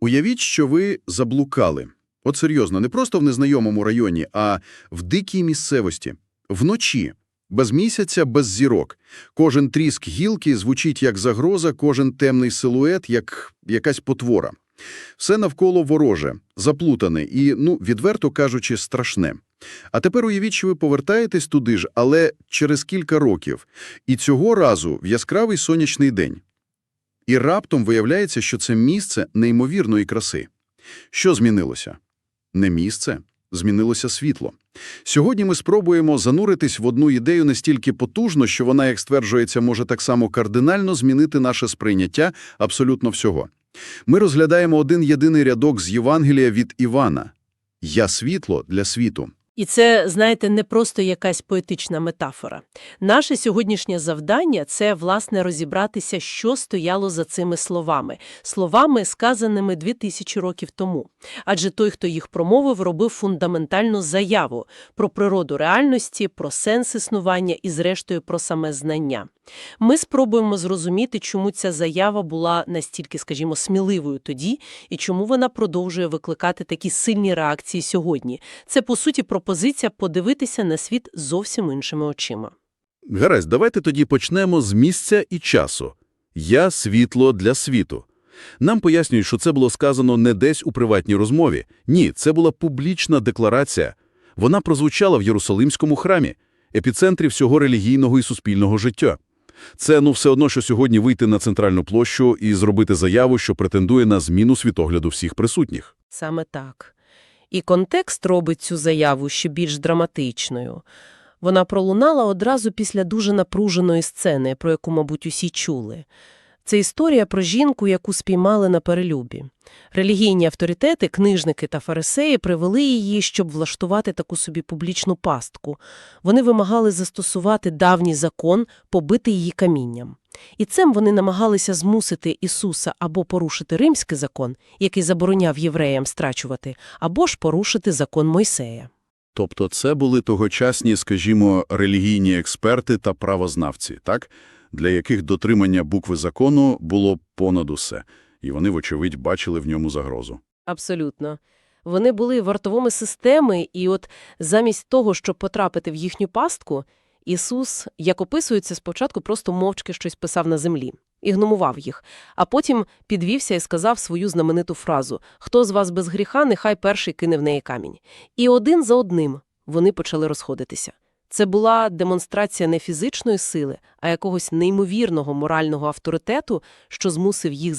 Уявіть, що ви заблукали. От серйозно, не просто в незнайомому районі, а в дикій місцевості. Вночі. Без місяця, без зірок. Кожен тріск гілки звучить як загроза, кожен темний силует, як якась потвора. Все навколо вороже, заплутане і, ну, відверто кажучи, страшне. А тепер уявіть, що ви повертаєтесь туди ж, але через кілька років. І цього разу в яскравий сонячний день. І раптом виявляється, що це місце неймовірної краси. Що змінилося? Не місце, змінилося світло. Сьогодні ми спробуємо зануритись в одну ідею настільки потужно, що вона, як стверджується, може так само кардинально змінити наше сприйняття абсолютно всього. Ми розглядаємо один єдиний рядок з Євангелія від Івана «Я світло для світу». І це, знаєте, не просто якась поетична метафора. Наше сьогоднішнє завдання – це, власне, розібратися, що стояло за цими словами. Словами, сказаними 2000 років тому. Адже той, хто їх промовив, робив фундаментальну заяву про природу реальності, про сенс існування і, зрештою, про саме знання. Ми спробуємо зрозуміти, чому ця заява була настільки, скажімо, сміливою тоді, і чому вона продовжує викликати такі сильні реакції сьогодні. Це, по суті, пропозиція подивитися на світ зовсім іншими очима. Гаразд, давайте тоді почнемо з місця і часу. «Я – світло для світу». Нам пояснюють, що це було сказано не десь у приватній розмові. Ні, це була публічна декларація. Вона прозвучала в Єрусалимському храмі, епіцентрі всього релігійного і суспільного життя. Це, ну, все одно, що сьогодні вийти на центральну площу і зробити заяву, що претендує на зміну світогляду всіх присутніх. Саме так. І контекст робить цю заяву ще більш драматичною. Вона пролунала одразу після дуже напруженої сцени, про яку, мабуть, усі чули. Це історія про жінку, яку спіймали на перелюбі. Релігійні авторитети, книжники та фарисеї привели її, щоб влаштувати таку собі публічну пастку. Вони вимагали застосувати давній закон, побити її камінням. І цим вони намагалися змусити Ісуса або порушити римський закон, який забороняв євреям страчувати, або ж порушити закон Мойсея. Тобто це були тогочасні, скажімо, релігійні експерти та правознавці, так? Для яких дотримання букви закону було понад усе, і вони, вочевидь, бачили в ньому загрозу. Абсолютно. Вони були вартовими системи, і от замість того, щоб потрапити в їхню пастку, Ісус, як описується, спочатку просто мовчки щось писав на землі, ігномував їх, а потім підвівся і сказав свою знамениту фразу «Хто з вас без гріха, нехай перший кине в неї камінь». І один за одним вони почали розходитися. Це була демонстрація не фізичної сили, а якогось неймовірного морального авторитету, що змусив їх